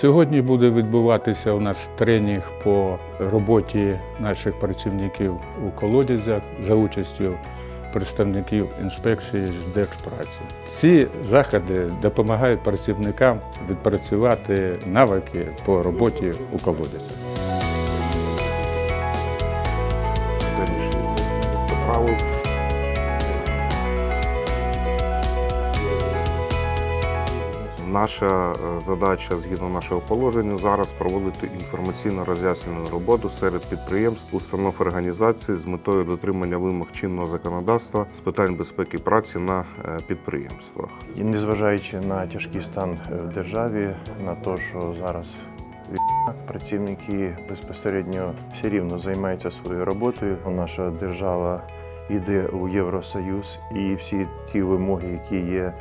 Сьогодні буде відбуватися у нас тренінг по роботі наших працівників у колодязях за участю представників інспекції з держпраці. Ці заходи допомагають працівникам відпрацювати навики по роботі у колодязях. правил. Наша е, задача згідно нашого положення зараз проводити інформаційно роз'яснену роботу серед підприємств, установ організацій з метою дотримання вимог чинного законодавства з питань безпеки праці на е, підприємствах. І незважаючи на тяжкий стан е, в державі, на те, що зараз працівники безпосередньо все рівно займаються своєю роботою. Наша держава йде у Євросоюз, і всі ті вимоги, які є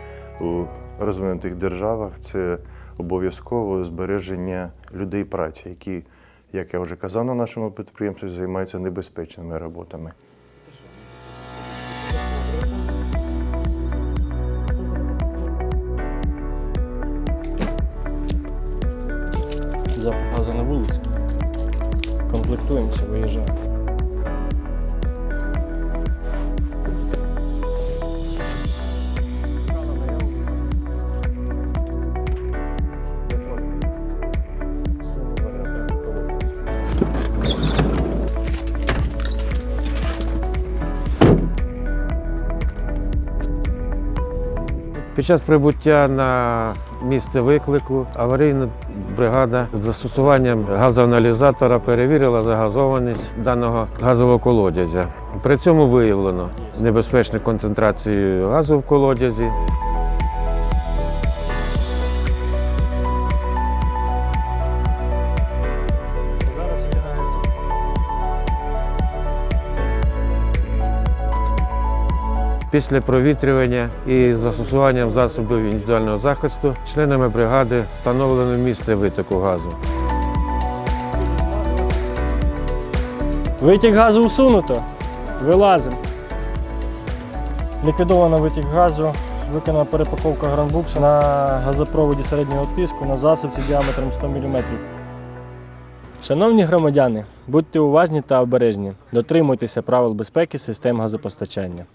у розвинутих державах, це обов'язково збереження людей праці, які, як я вже казав, на нашому підприємстві займаються небезпечними роботами. Запах газу на вулиці. Комплектуємося, виїжджаємо. Під час прибуття на місце виклику аварійна бригада з застосуванням газоаналізатора перевірила загазованість даного газового колодязя. При цьому виявлено небезпечну концентрацію газу в колодязі. Після провітрювання і застосуванням засобів індивідуального захисту членами бригади встановлено місце витоку газу. Витік газу усунуто. Вилазимо. Ліквідовано витік газу. Виконана перепаковка гранбукса на газопроводі середнього тиску на засувці діаметром 100 мм. Шановні громадяни, будьте уважні та обережні. Дотримуйтеся правил безпеки систем газопостачання.